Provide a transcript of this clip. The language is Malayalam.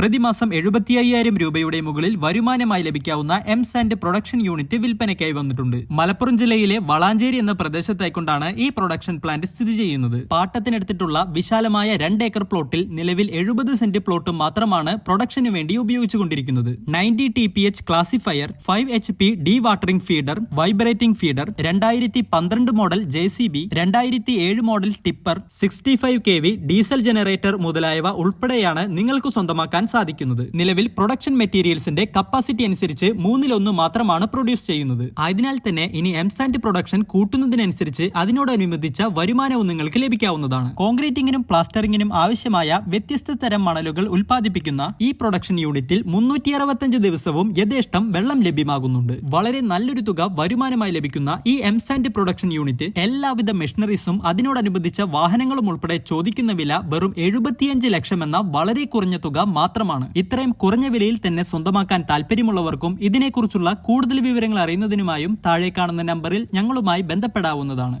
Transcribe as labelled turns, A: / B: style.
A: പ്രതിമാസം എഴുപത്തി അയ്യായിരം രൂപയുടെ മുകളിൽ വരുമാനമായി ലഭിക്കാവുന്ന എം സാൻഡ് പ്രൊഡക്ഷൻ യൂണിറ്റ് വിൽപ്പനയ്ക്കായി വന്നിട്ടുണ്ട്. മലപ്പുറം ജില്ലയിലെ വളാഞ്ചേരി എന്ന പ്രദേശത്തായിക്കൊണ്ടാണ് ഈ പ്രൊഡക്ഷൻ പ്ലാന്റ് സ്ഥിതി ചെയ്യുന്നത്. പാട്ടത്തിനെടുത്തിട്ടുള്ള വിശാലമായ രണ്ട് ഏക്കർ പ്ലോട്ടിൽ നിലവിൽ എഴുപത് സെന്റ് പ്ലോട്ട് മാത്രമാണ് പ്രൊഡക്ഷന് വേണ്ടി ഉപയോഗിച്ചുകൊണ്ടിരിക്കുന്നത്. Ninety T P H classifier five H P D watering feeder vibrating feeder രണ്ടായിരത്തി പന്ത്രണ്ട് മോഡൽ ജെ സി ബി രണ്ടായിരത്തി ഏഴ് model tipper sixty five K V diesel generator മുതലായവ ഉൾപ്പെടെയാണ് നിങ്ങൾക്ക് സ്വന്തമാക്കാൻ സാധിക്കുന്നത്. നിലവിൽ പ്രൊഡക്ഷൻ മെറ്റീരിയൽസിന്റെ കപ്പാസിറ്റി അനുസരിച്ച് മൂന്നിലൊന്ന് മാത്രമാണ് പ്രൊഡ്യൂസ് ചെയ്യുന്നത്. ആയതിനാൽ തന്നെ ഇനി എംസാൻഡ് പ്രൊഡക്ഷൻ കൂട്ടുന്നതിനനുസരിച്ച് അതിനോടനുബന്ധിച്ച വരുമാനവും നിങ്ങൾക്ക് ലഭിക്കാവുന്നതാണ്. കോൺക്രീറ്റിംഗിനും പ്ലാസ്റ്ററിംഗിനും ആവശ്യമായ വ്യത്യസ്ത തരം മണലുകൾ ഉൽപ്പാദിപ്പിക്കുന്ന ഈ പ്രൊഡക്ഷൻ യൂണിറ്റിൽ മുന്നൂറ്റി അറുപത്തഞ്ച് ദിവസവും യഥേഷ്ടം വെള്ളം ലഭ്യമാകുന്നുണ്ട്. വളരെ നല്ലൊരു തുക വരുമാനമായി ലഭിക്കുന്ന ഈ എംസാൻഡ് പ്രൊഡക്ഷൻ യൂണിറ്റ് എല്ലാവിധ മെഷീനറീസും അതിനോടനുബന്ധിച്ച വാഹനങ്ങളും ഉൾപ്പെടെ ചോദിക്കുന്ന വില വെറും എഴുപത്തിയഞ്ച് ലക്ഷം എന്ന വളരെ കുറഞ്ഞ തുക മാത്രമാണ്. ഇത്രയും കുറഞ്ഞ വിലയിൽ തന്നെ സ്വന്തമാക്കാൻ താല്പര്യമുള്ളവർക്കും ഇതിനെക്കുറിച്ചുള്ള കൂടുതൽ വിവരങ്ങൾ അറിയുന്നതിനുമായും താഴെ കാണുന്ന നമ്പറിൽ ഞങ്ങളുമായി ബന്ധപ്പെടാവുന്നതാണ്.